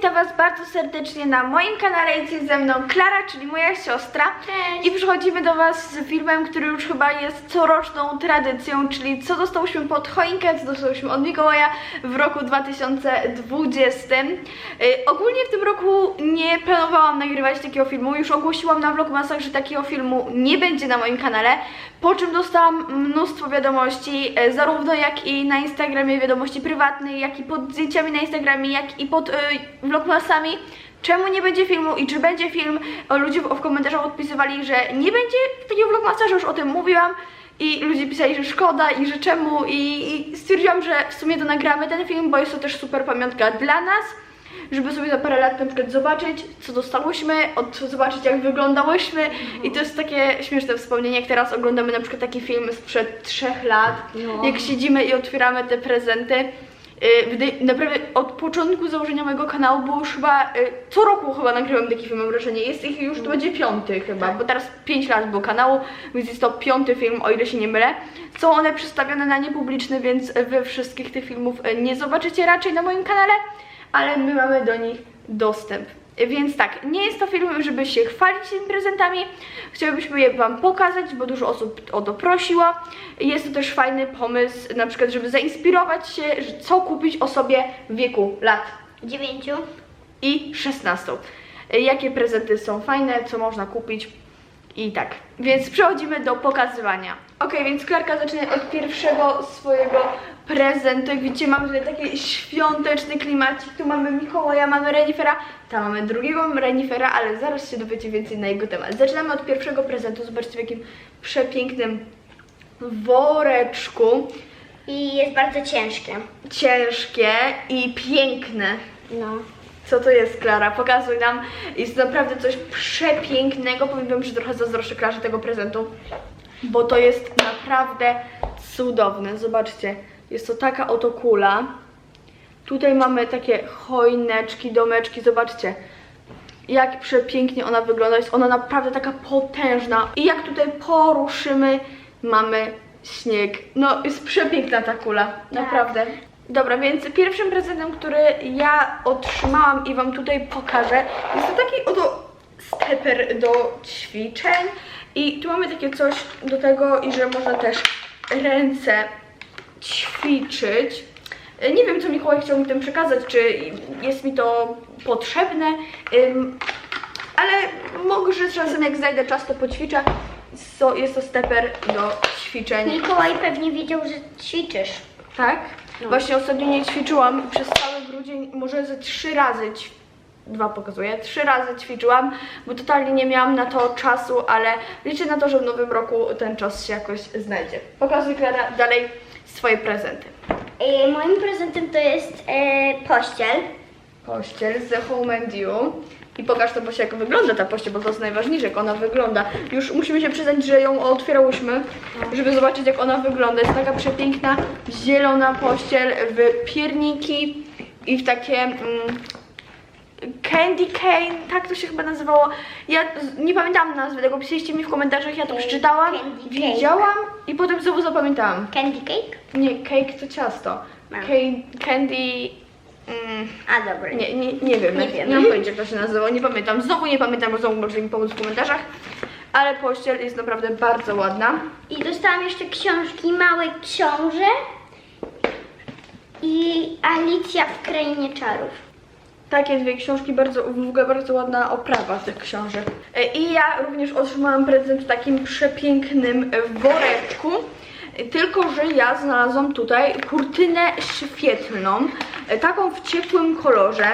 witam Was bardzo serdecznie na moim kanale. Jest ze mną Klara, czyli moja siostra. Cześć. I przychodzimy do Was z filmem, który już chyba jest coroczną tradycją, czyli co dostałyśmy pod choinkę, co dostałyśmy od Mikołaja w roku 2020. Yy, ogólnie w tym roku nie planowałam nagrywać takiego filmu. Już ogłosiłam na Vlogmasach, że takiego filmu nie będzie na moim kanale. Po czym dostałam mnóstwo wiadomości, e, zarówno jak i na Instagramie wiadomości prywatne, jak i pod zdjęciami na Instagramie, jak i pod y, vlogmasami. Czemu nie będzie filmu i czy będzie film? Ludzie w, w komentarzach odpisywali, że nie będzie takiego vlogmasa, że już o tym mówiłam. I ludzie pisali, że szkoda i że czemu i, i stwierdziłam, że w sumie to nagramy ten film, bo jest to też super pamiątka dla nas żeby sobie za parę lat na przykład zobaczyć, co dostałyśmy, od, zobaczyć jak wyglądałyśmy i to jest takie śmieszne wspomnienie, jak teraz oglądamy na przykład taki film sprzed trzech lat, No. jak siedzimy i otwieramy te prezenty. Wydaje- Naprawdę od początku założenia mojego kanału, bo już chyba yy, co roku chyba nagrywam taki film, mam wrażenie. Jest ich już to będzie piąty chyba, Tak. bo teraz 5 lat było kanału, więc jest to piąty film, o ile się nie mylę. Są one przedstawione na niepubliczny, więc wy wszystkich tych filmów yy, nie zobaczycie raczej na moim kanale ale my mamy do nich dostęp. Więc tak, nie jest to film, żeby się chwalić tymi prezentami. Chcielibyśmy je Wam pokazać, bo dużo osób o to prosiło. Jest to też fajny pomysł, na przykład, żeby zainspirować się, co kupić osobie w wieku lat Dziewięciu. i 16. Jakie prezenty są fajne, co można kupić i tak. Więc przechodzimy do pokazywania. Ok, więc Klarka zaczyna od pierwszego swojego prezentu. Jak widzicie, mamy tutaj taki świąteczny klimacik. Tu mamy Mikołaja, mamy Renifera, tam mamy drugiego Renifera, ale zaraz się dowiecie więcej na jego temat. Zaczynamy od pierwszego prezentu. Zobaczcie w jakim przepięknym woreczku. I jest bardzo ciężkie. Ciężkie i piękne. No. Co to jest, Klara? Pokazuj nam. Jest naprawdę coś przepięknego. Powiem wam, że trochę zazdroszczę Klarze tego prezentu, bo to jest naprawdę cudowne. Zobaczcie, jest to taka oto kula. Tutaj mamy takie choineczki, domeczki. Zobaczcie, jak przepięknie ona wygląda. Jest ona naprawdę taka potężna. I jak tutaj poruszymy, mamy śnieg. No, jest przepiękna ta kula. Naprawdę. Dobra, więc pierwszym prezentem, który ja otrzymałam i Wam tutaj pokażę, jest to taki oto steper do ćwiczeń. I tu mamy takie coś do tego, i że można też ręce ćwiczyć. Nie wiem, co Mikołaj chciał mi tym przekazać, czy jest mi to potrzebne, ale może czasem jak znajdę czas, to poćwiczę. So, jest to steper do ćwiczeń. Mikołaj pewnie wiedział, że ćwiczysz. Tak? No. Właśnie ostatnio nie ćwiczyłam przez cały grudzień może ze trzy razy dwa pokazuję, trzy razy ćwiczyłam, bo totalnie nie miałam na to czasu, ale liczę na to, że w nowym roku ten czas się jakoś znajdzie. Pokazuj Klara dalej swoje prezenty. E, moim prezentem to jest e, pościel. Pościel z The Home and You. I pokaż to właśnie jak wygląda ta pościel, bo to jest najważniejsze, jak ona wygląda. Już musimy się przyznać, że ją otwierałyśmy, żeby zobaczyć jak ona wygląda. Jest taka przepiękna, zielona pościel w pierniki i w takie mm, candy cane, tak to się chyba nazywało. Ja nie pamiętam nazwy tego, pisaliście mi w komentarzach, ja to przeczytałam, widziałam i potem znowu zapamiętałam. Candy cake? Nie, cake to ciasto. No. Ca- candy... Mm, A dobra. nie, nie, nie wiem, Nie nie, wiem. nie mam pojęcia jak to się nazywało, nie pamiętam. Znowu nie pamiętam, bo znowu możecie mi pomóc w komentarzach. Ale pościel jest naprawdę bardzo ładna. I dostałam jeszcze książki Mały Książę i Alicja w Krainie Czarów. Takie dwie książki, bardzo, w ogóle bardzo ładna oprawa tych książek. E, I ja również otrzymałam prezent w takim przepięknym woreczku. Tylko, że ja znalazłam tutaj kurtynę świetlną, e, taką w ciepłym kolorze.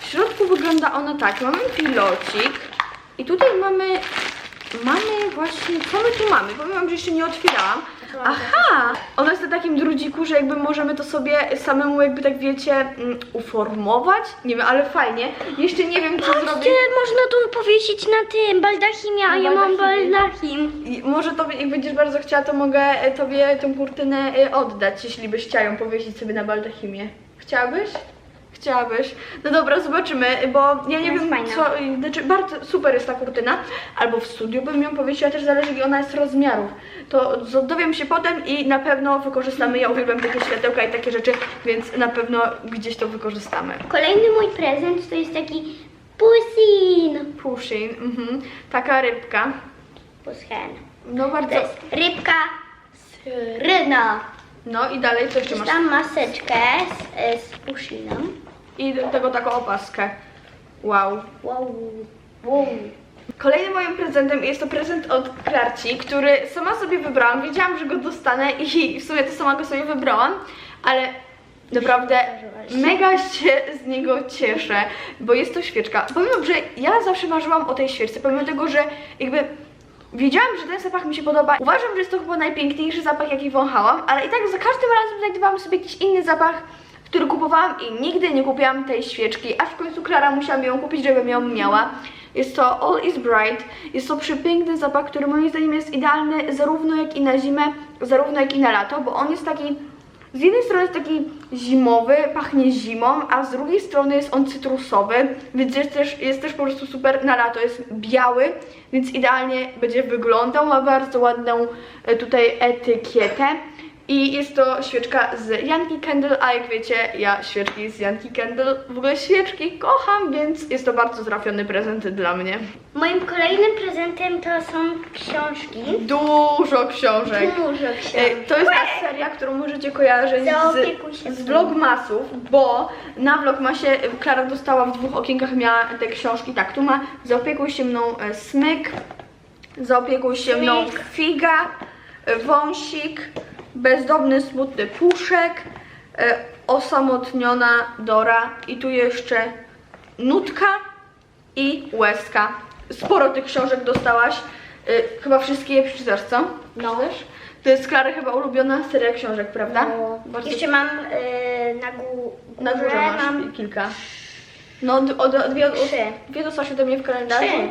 W środku wygląda ona tak, mamy pilocik i tutaj mamy, mamy właśnie, co my tu mamy? Powiem wam, że jeszcze nie otwierałam. Aha! Ona jest na takim drudziku, że jakby możemy to sobie samemu jakby tak wiecie mm, uformować. Nie wiem, ale fajnie. Jeszcze nie wiem co zrobić. można tu powiesić na tym baldachimie, a Na ja mam baldachimie. baldachim. I może tobie, jak będziesz bardzo chciała, to mogę e, tobie tę kurtynę e, oddać, jeśli byś chciała ją powiesić sobie na baldachimie. Chciałabyś? Chciałabyś? No dobra, zobaczymy, bo ja nie Jest wiem fajna. co, znaczy bardzo super jest ta kurtyna, albo w studiu bym ją powiesiła, też zależy jaki ona jest rozmiarów. To dowiem się potem i na pewno wykorzystamy, ja uwielbiam takie światełka i takie rzeczy, więc na pewno gdzieś to wykorzystamy. Kolejny mój prezent to jest taki pusin. Pushing, mhm. taka rybka, Pushen. no To bardzo, jest rybka syryna. no i dalej co jeszcze masz? Tam maseczkę z, z pushinem. I do tego taką opaskę, wow. Wow. wow. Kolejnym moim prezentem jest to prezent od Klarci, który sama sobie wybrałam. Wiedziałam, że go dostanę i w sumie to sama go sobie wybrałam, ale naprawdę mega się z niego cieszę, bo jest to świeczka. Powiem, że ja zawsze marzyłam o tej świeczce, pomimo tego, że jakby wiedziałam, że ten zapach mi się podoba. Uważam, że jest to chyba najpiękniejszy zapach, jaki wąchałam, ale i tak za każdym razem znajdowałam sobie jakiś inny zapach, który kupowałam i nigdy nie kupiłam tej świeczki, aż w końcu Klara musiała mi ją kupić, żebym ją miała. Jest to All is Bright. Jest to przepiękny zapach, który moim zdaniem jest idealny zarówno jak i na zimę, zarówno jak i na lato, bo on jest taki z jednej strony jest taki zimowy, pachnie zimą, a z drugiej strony jest on cytrusowy, więc jest też, jest też po prostu super na lato. Jest biały, więc idealnie będzie wyglądał. Ma bardzo ładną e, tutaj etykietę. I jest to świeczka z Yankee Candle, a jak wiecie, ja świeczki z Yankee Candle, w ogóle świeczki kocham, więc jest to bardzo trafiony prezent dla mnie. Moim kolejnym prezentem to są książki. Dużo książek. Dużo E, książek. To jest ta seria, którą możecie kojarzyć z, z vlogmasów, bo na vlogmasie Klara dostała w dwóch okienkach, miała te książki. Tak, tu ma Zaopiekuj się mną e, smyk, Zaopiekuj się mną figa, e, wąsik, bezdomny smutny puszek, e, osamotniona Dora i tu jeszcze nutka i łezka. Sporo tych książek dostałaś. Y, chyba wszystkie je przeczytasz, co? No. To jest Klary chyba ulubiona seria książek, prawda? No. Bardzo Jeszcze mam y, na, gó- na górze masz mam kilka. No, d- o, d- dwie, dwie dostałaś ode mnie w kalendarzu. Trzy.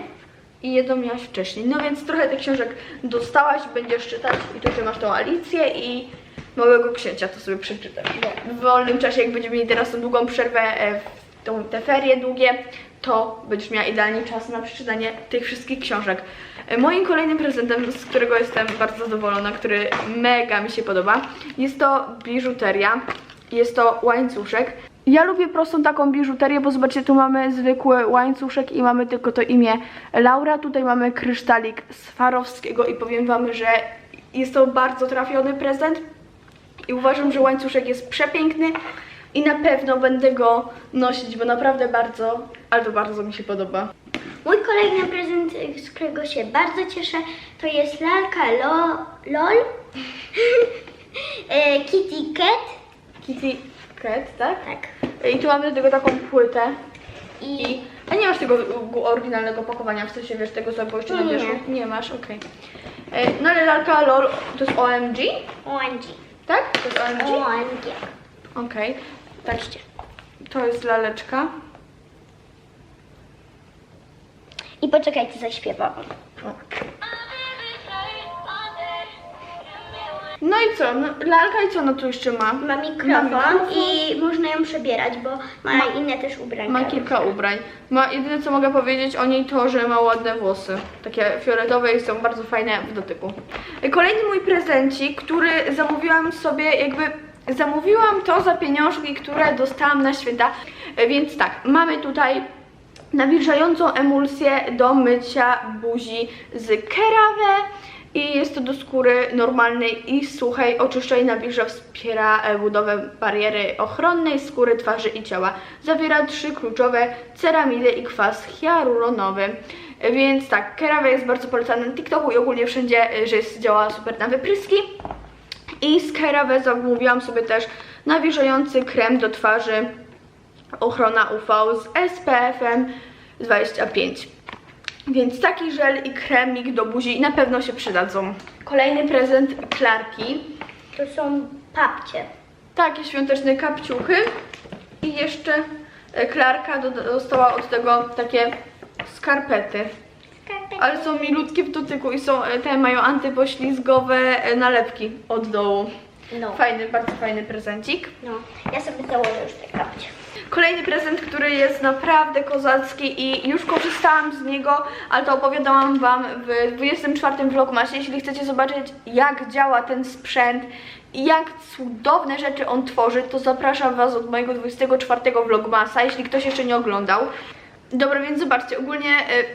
I jedną miałaś wcześniej. No więc trochę tych książek dostałaś, będziesz czytać. I tu jeszcze masz tą Alicję i Małego Księcia, to sobie przeczytasz. W wolnym czasie, jak będziemy mieli teraz tą długą przerwę, e, tą, te ferie długie, to będziesz miała idealnie czas na przeczytanie tych wszystkich książek. E, Moim kolejnym prezentem, z którego jestem bardzo zadowolona, który mega mi się podoba, jest to biżuteria. Jest to łańcuszek. Ja lubię prostą taką biżuterię, bo zobaczcie, tu mamy zwykły łańcuszek i mamy tylko to imię Laura. Tutaj mamy kryształik Swarowskiego i powiem Wam, że jest to bardzo trafiony prezent. I uważam, że łańcuszek jest przepiękny i na pewno będę go nosić, bo naprawdę bardzo, ale to bardzo mi się podoba. Mój kolejny prezent, z którego się bardzo cieszę, to jest lalka lo, LOL e, Kitty Cat. Kitty Tak? Tak. I tu mamy do tego taką płytę. I, I, a nie masz tego oryginalnego pakowania, w sensie wiesz tego sobie jeszcze na Nie. wierzchu? Nie masz, okej. E, No ale lalka LOL to jest OMG, OMG. tak? To jest OMG? OMG. Okej. Tak, Patrzcie. to jest laleczka. I poczekajcie, zaśpiewam. No i co? No, lalka i co ona tu jeszcze ma? Ma Ma mikrofon mikrofon. i można ją przebierać, bo ma, Ma- inne też ubrania. Ma kilka ubrań. Ma jedyne co mogę powiedzieć o niej to, że ma ładne włosy. Takie fioletowe i są bardzo fajne w dotyku. Kolejny mój prezencik, który zamówiłam sobie jakby zamówiłam to za pieniążki, które dostałam na święta. E, Więc tak, mamy tutaj nawilżającą emulsję do mycia buzi z Kerave i jest to do skóry normalnej i suchej. Oczyszcza i nawilża, wspiera e, budowę bariery ochronnej skóry, twarzy i ciała. Zawiera trzy kluczowe ceramidy i kwas hialuronowy. E, Więc tak, Kerave jest bardzo polecany na TikToku i ogólnie wszędzie, e, że jest, działa super na wypryski. I z Kerave zamówiłam sobie też nawilżający krem do twarzy ochrona UV z SPF-em 25. Więc taki żel i kremik do buzi na pewno się przydadzą. Kolejny prezent Klarki. To są papcie. Takie świąteczne kapciuchy. I jeszcze e, Klarka do- dostała od tego takie skarpety. Ale są milutkie w dotyku i są e, te mają antypoślizgowe e, nalepki od dołu. No. Fajny, bardzo fajny prezencik. no. Ja sobie założę już te kapcie. Kolejny prezent, który jest naprawdę kozacki i już korzystałam z niego, ale to opowiadałam Wam w 24 vlogmasie. Jeśli chcecie zobaczyć, jak działa ten sprzęt i jak cudowne rzeczy on tworzy, to zapraszam Was od mojego 24 vlogmasa, jeśli ktoś jeszcze nie oglądał. Dobra, więc zobaczcie, ogólnie y,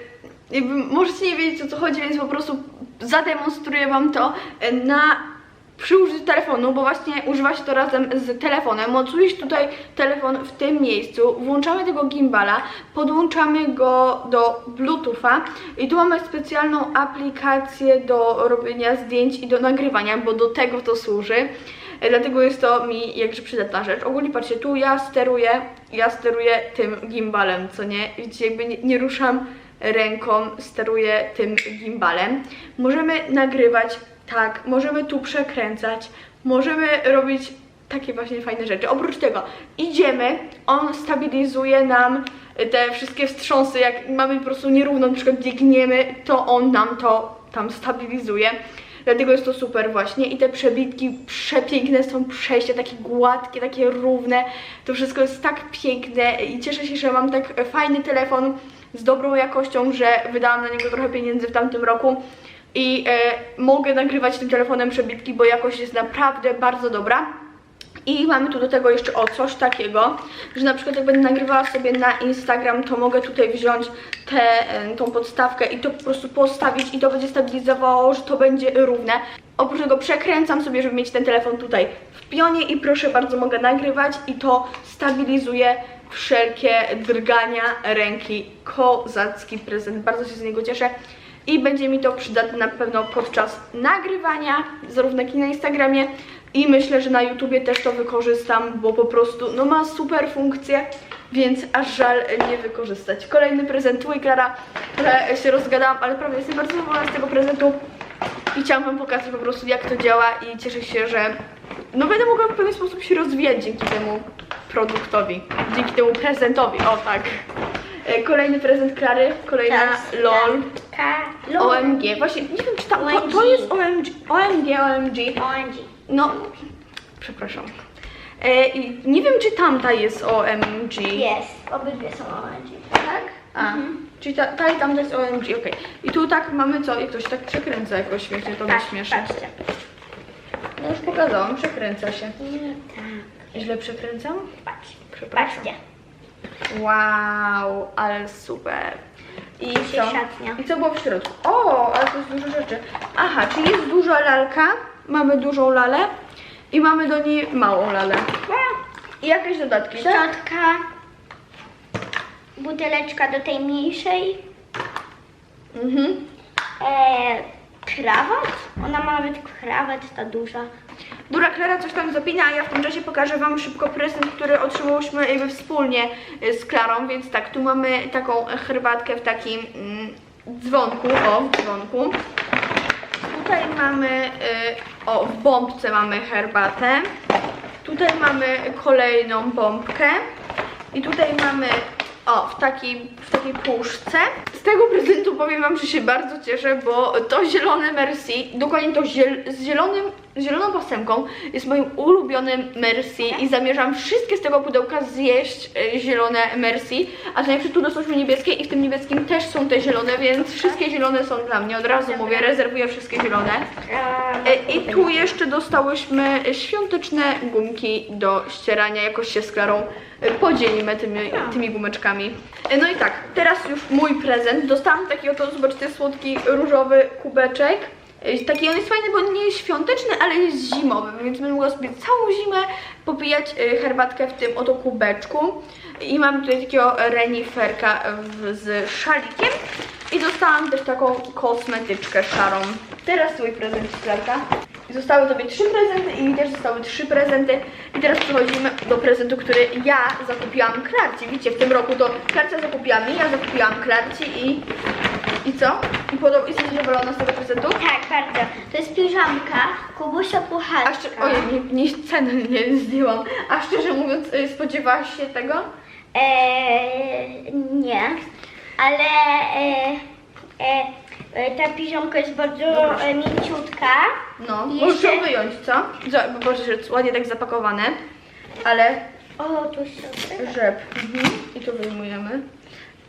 jakby możecie nie wiedzieć o co chodzi, więc po prostu zademonstruję Wam to y, na przy użyciu telefonu, bo właśnie używa się to razem z telefonem. Mocujesz tutaj telefon w tym miejscu, włączamy tego gimbala, podłączamy go do Bluetootha i tu mamy specjalną aplikację do robienia zdjęć i do nagrywania, bo do tego to służy. Dlatego jest to mi jakże przydatna rzecz. Ogólnie patrzcie, tu ja steruję, ja steruję tym gimbalem, co nie? Widzicie, jakby nie, nie ruszam ręką, steruję tym gimbalem. Możemy nagrywać tak, możemy tu przekręcać, możemy robić takie właśnie fajne rzeczy. Oprócz tego idziemy, on stabilizuje nam te wszystkie wstrząsy, jak mamy po prostu nierówno, na przykład biegniemy, to on nam to tam stabilizuje. Dlatego jest to super właśnie i te przebitki przepiękne są przejścia, takie gładkie, takie równe. To wszystko jest tak piękne i cieszę się, że mam tak fajny telefon z dobrą jakością, że wydałam na niego trochę pieniędzy w tamtym roku i e, mogę nagrywać tym telefonem przebitki, bo jakość jest naprawdę bardzo dobra. I mamy tu do tego jeszcze o coś takiego, że na przykład jak będę nagrywała sobie na Instagram, to mogę tutaj wziąć tę e, tą podstawkę i to po prostu postawić i to będzie stabilizowało, że to będzie równe. Oprócz tego przekręcam sobie, żeby mieć ten telefon tutaj w pionie i proszę bardzo mogę nagrywać i to stabilizuje wszelkie drgania ręki. Kozacki prezent, bardzo się z niego cieszę i będzie mi to przydatne na pewno podczas nagrywania, zarówno jak i na Instagramie i myślę, że na YouTubie też to wykorzystam, bo po prostu no ma super funkcję, więc aż żal nie wykorzystać. Kolejny prezent i Klara, trochę się rozgadałam, ale prawie jestem bardzo zadowolona z tego prezentu i chciałam Wam pokazać po prostu jak to działa i cieszę się, że no będę mogła w pewien sposób się rozwijać dzięki temu produktowi, dzięki temu prezentowi, o tak. E, Kolejny prezent Klary, kolejna LOL. Ka, lol. OMG, właśnie nie wiem czy tam, to, to jest OMG, OMG, OMG, OMG. no, przepraszam. E, i nie wiem czy tamta jest OMG. Jest, obydwie są OMG. Tak? A, czyli ta, ta i tamta jest OMG, okej. I tu tak mamy co, jak to się tak przekręca jakoś śmiesznie, to mnie Tak, śmieszy. patrzcie. No już pokazałam, przekręca się. Nie tak. Źle przekręcam? Patrz. Przepraszam. Patrzcie. Wow, ale super. I co? I co było w środku? O, ale to jest dużo rzeczy. Aha, czyli jest duża lalka, mamy dużą lalę i mamy do niej małą lalę. I jakieś dodatki, tak? Szczotka. Buteleczka do tej mniejszej. Mhm. E, krawat? Ona ma nawet krawat, ta duża. Dura Klara coś tam zapina, a ja w tym czasie pokażę Wam szybko prezent, który otrzymałyśmy jakby wspólnie y, z Klarą, więc tak, tu mamy taką herbatkę w takim mm, dzwonku, o, w dzwonku. Tutaj mamy, y, o, w bombce mamy herbatę. Tutaj mamy kolejną bombkę. I tutaj mamy, o, w takiej, w takiej puszce. Z tego prezentu powiem Wam, że się bardzo cieszę, bo to zielone Merci, dokładnie to ziel, z zielonym, zieloną pasemką jest moim ulubionym Merci i zamierzam wszystkie z tego pudełka zjeść e, zielone Merci. A jeszcze tu dostałyśmy niebieskie i w tym niebieskim też są te zielone, więc wszystkie zielone są dla mnie. Od razu mówię, rezerwuję wszystkie zielone. E, I tu jeszcze dostałyśmy świąteczne gumki do ścierania. Jakoś się z Klarą e, podzielimy tymi, tymi gumeczkami. No i tak, teraz już mój prezent. Dostałam taki oto, zobaczcie, słodki różowy kubeczek. E, Taki on jest fajny, bo nie jest świąteczny, ale jest zimowy, więc będę mogła sobie całą zimę popijać e, herbatkę w tym oto kubeczku. I mam tutaj takiego reniferka z szalikiem. I dostałam też taką kosmetyczkę szarą. Teraz twój prezent, Klarka. Zostały tobie trzy prezenty i mi też zostały trzy prezenty. I teraz przechodzimy do prezentu, który ja zakupiłam Klarci. Widzicie, w tym roku to Klarcia zakupiła mi, ja zakupiłam Klarci i... I co? I podoba, jesteś zadowolona z tego prezentu? Tak, bardzo. To jest piżamka Kubusia A Pucharka. szczerze, ojej, nie, nie, ceny nie zdjęłam. A szczerze mówiąc, y, spodziewałaś się tego? Eee, nie, ale e, e, e, ta piżamka jest bardzo e, mięciutka. No, możesz jeszcze- ją wyjąć, co? Za- bo Boże, że ładnie tak zapakowane. Ale O, tu środek. rzep. Mhm. I to wyjmujemy.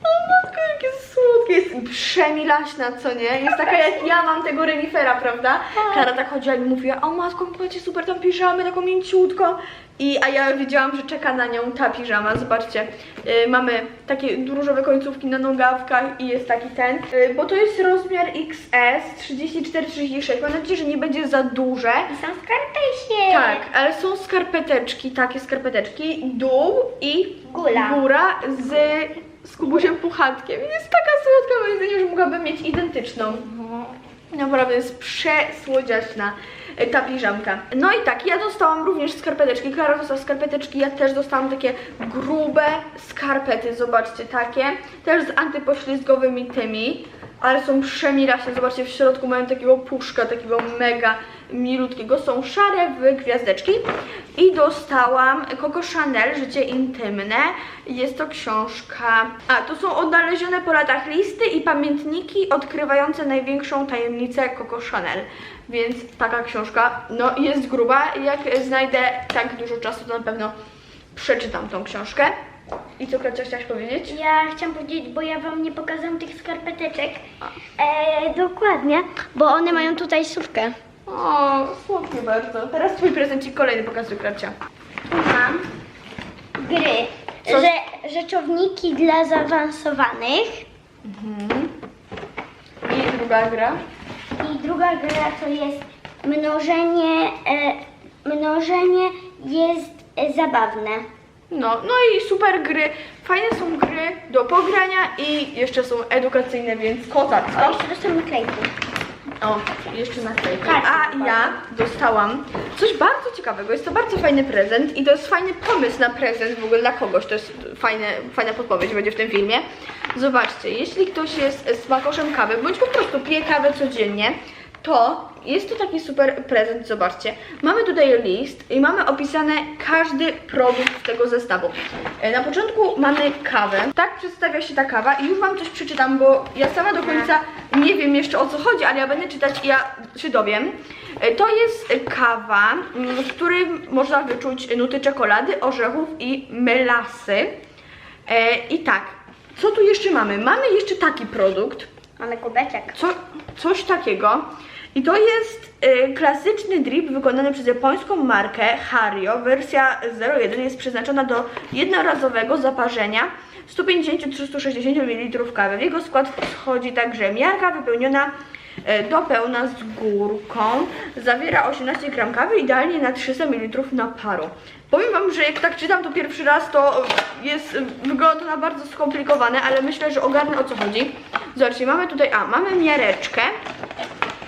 O matko, jakie słodkie. Jest przemilaśna, co nie? Jest taka jak ja mam tego renifera, prawda? Klara tak chodziła i mi mówiła, o matko, macie super tą piżamę, taką mięciutką. I, a ja wiedziałam, że czeka na nią ta piżama. Zobaczcie, y, mamy takie różowe końcówki na nogawkach i jest taki ten. Y, bo to jest rozmiar XS 34-36. Mam nadzieję, że nie będzie za duże. I są skarpesie. Tak, ale są skarpeteczki, takie skarpeteczki, dół i Góra. góra z, z kubusiem puchatkiem. Jest taka słodka, moim zdaniem, że mogłabym mieć identyczną. Naprawdę jest przesłodziaśna ta piżamka. No i tak, ja dostałam również skarpeteczki. Klara dostała skarpeteczki, ja też dostałam takie grube skarpety, zobaczcie, takie. Też z antypoślizgowymi tymi, ale są przemilaśne. Zobaczcie, w środku mają takiego puszka, takiego mega milutkiego. Są szare w gwiazdeczki. I dostałam Coco Chanel, Życie Intymne. Jest to książka... A, to są odnalezione po latach listy i pamiętniki odkrywające największą tajemnicę Coco Chanel. Więc taka książka, no jest gruba. Jak znajdę tak dużo czasu, to na pewno przeczytam tą książkę. I co, Kracia, chciałaś powiedzieć? Ja chciałam powiedzieć, bo ja wam nie pokazałam tych skarpeteczek. E, dokładnie, bo one mają tutaj sówkę. O, słodkie bardzo. Teraz twój prezencik kolejny pokazuj, Kracia. Tu mam gry. Co? Że, rzeczowniki dla zaawansowanych. I druga gra. I druga gra to jest mnożenie. E, mnożenie jest e, zabawne. No, no i super gry. Fajne są gry do pogrania i jeszcze są edukacyjne, więc O, kozacko. jeszcze dostałam naklejki. O, jeszcze naklejki. Tak, A ja dostałam coś bardzo ciekawego. Jest to bardzo fajny prezent i to jest fajny pomysł na prezent w ogóle dla kogoś. To jest fajne, fajna podpowiedź będzie w tym filmie. Zobaczcie, jeśli ktoś jest smakoszem kawy, bądź po prostu pije kawę codziennie, to jest to taki super prezent, zobaczcie. Mamy tutaj list i mamy opisane każdy produkt tego zestawu. E, Na początku mamy kawę. Tak przedstawia się ta kawa i już Wam coś przeczytam, bo ja sama do końca nie wiem jeszcze o co chodzi, ale ja będę czytać i ja się dowiem. E, To jest kawa, mm, w której można wyczuć nuty czekolady, orzechów i melasy. E, I tak, co tu jeszcze mamy? Mamy jeszcze taki produkt, Mamy kubeczek. co, coś takiego. I to jest y, klasyczny drip wykonany przez japońską markę Hario. Wersja 01 jest przeznaczona do jednorazowego zaparzenia 150-360 ml kawy. W jego skład wchodzi także miarka wypełniona y, do pełna z górką. Zawiera 18 gram kawy, idealnie na 300 ml naparu. Powiem Wam, że jak tak czytam to pierwszy raz, to jest, wygląda na bardzo skomplikowane, ale myślę, że ogarnę o co chodzi. Zobaczcie, mamy tutaj, a, mamy miareczkę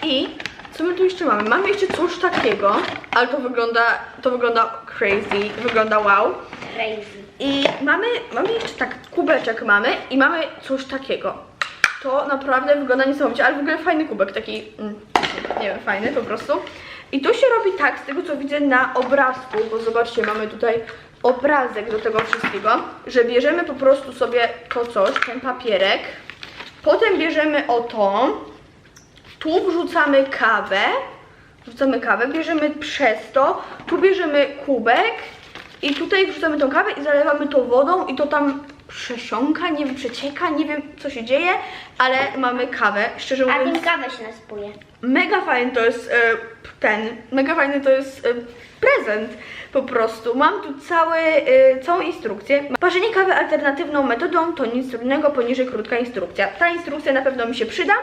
i co my tu jeszcze mamy? Mamy jeszcze coś takiego, ale to wygląda, to wygląda crazy, wygląda wow. Crazy. I mamy, mamy jeszcze tak, kubeczek mamy i mamy coś takiego. To naprawdę wygląda niesamowicie, ale w ogóle fajny kubek, taki, mm, nie wiem, fajny po prostu. I to się robi tak, z tego co widzę na obrazku, bo zobaczcie, mamy tutaj obrazek do tego wszystkiego, że bierzemy po prostu sobie to coś, ten papierek, potem bierzemy o to, tu wrzucamy kawę, wrzucamy kawę, bierzemy przez to, tu bierzemy kubek i tutaj wrzucamy tą kawę i zalewamy to wodą i to tam przesiąka, nie wiem, przecieka, nie wiem co się dzieje, ale mamy kawę, szczerze A mówiąc. tym kawę się naspuje. Mega fajny to jest e, ten, mega fajny to jest e, prezent po prostu. Mam tu cały, e, całą instrukcję. Parzenie kawy alternatywną metodą to nic trudnego, poniżej krótka instrukcja. Ta instrukcja na pewno mi się przyda.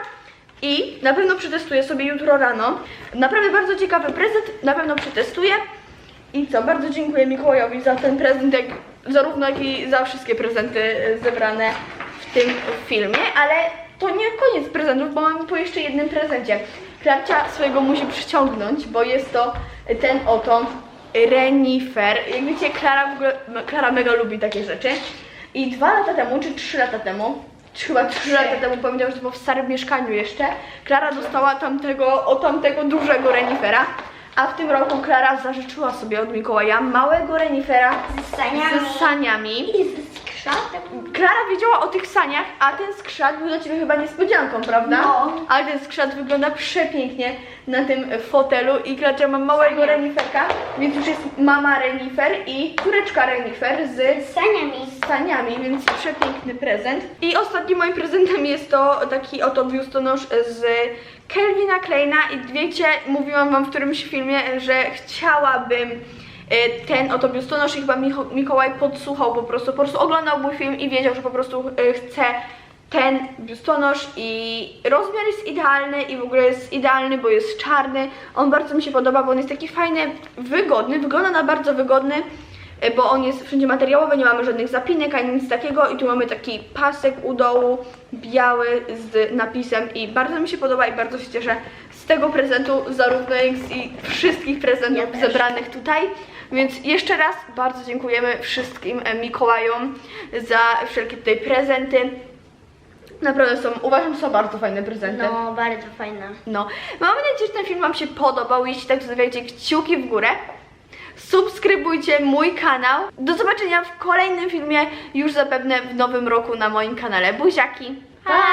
I na pewno przetestuję sobie jutro rano. Naprawdę bardzo ciekawy prezent, na pewno przetestuję. I co, bardzo dziękuję Mikołajowi za ten prezent, jak, zarówno jak i za wszystkie prezenty e, zebrane w tym filmie, ale to nie koniec prezentów, bo mamy po jeszcze jednym prezencie. Klarcia swojego musi przyciągnąć, bo jest to ten oto renifer. Jak wiecie, Klara w ogóle, Klara mega lubi takie rzeczy. I dwa lata temu, czy trzy lata temu, chyba trzy lata temu, powiedział, że to było w starym mieszkaniu jeszcze, Klara dostała tamtego, o tamtego dużego renifera. A w tym roku Klara zażyczyła sobie od Mikołaja małego renifera Z saniami. z saniami. I z skrzat. Klara wiedziała o tych saniach, a ten skrzat był dla Ciebie chyba niespodzianką, prawda? No. Ale ten skrzat wygląda przepięknie na tym fotelu i Klacia ma małego Sania. reniferka, więc już jest mama renifer i córeczka renifer z Z saniami. z saniami, więc przepiękny prezent. I ostatnim moim prezentem jest to taki oto biustonosz z Kelvina Kleina i wiecie, mówiłam wam w którymś filmie, że chciałabym e, ten oto biustonosz i chyba Mikołaj podsłuchał po prostu, po prostu oglądał mój film i wiedział, że po prostu e, chce ten biustonosz i rozmiar jest idealny i w ogóle jest idealny, bo jest czarny. On bardzo mi się podoba, bo on jest taki fajny, wygodny, wygląda na bardzo wygodny. E, bo on jest wszędzie materiałowy, nie mamy żadnych zapinek ani nic takiego i tu mamy taki pasek u dołu, biały z napisem i bardzo mi się podoba i bardzo się cieszę z tego prezentu, zarówno jak i wszystkich prezentów Ja zebranych tutaj. Więc jeszcze raz bardzo dziękujemy wszystkim e, Mikołajom za wszelkie tutaj prezenty. Naprawdę są, uważam, są bardzo fajne prezenty. No, bardzo fajna. No, mam nadzieję, że ten film Wam się podobał. Jeśli tak, to zostawiajcie kciuki w górę. Subskrybujcie mój kanał. Do zobaczenia w kolejnym filmie, już zapewne w nowym roku na moim kanale. Buziaki! Pa!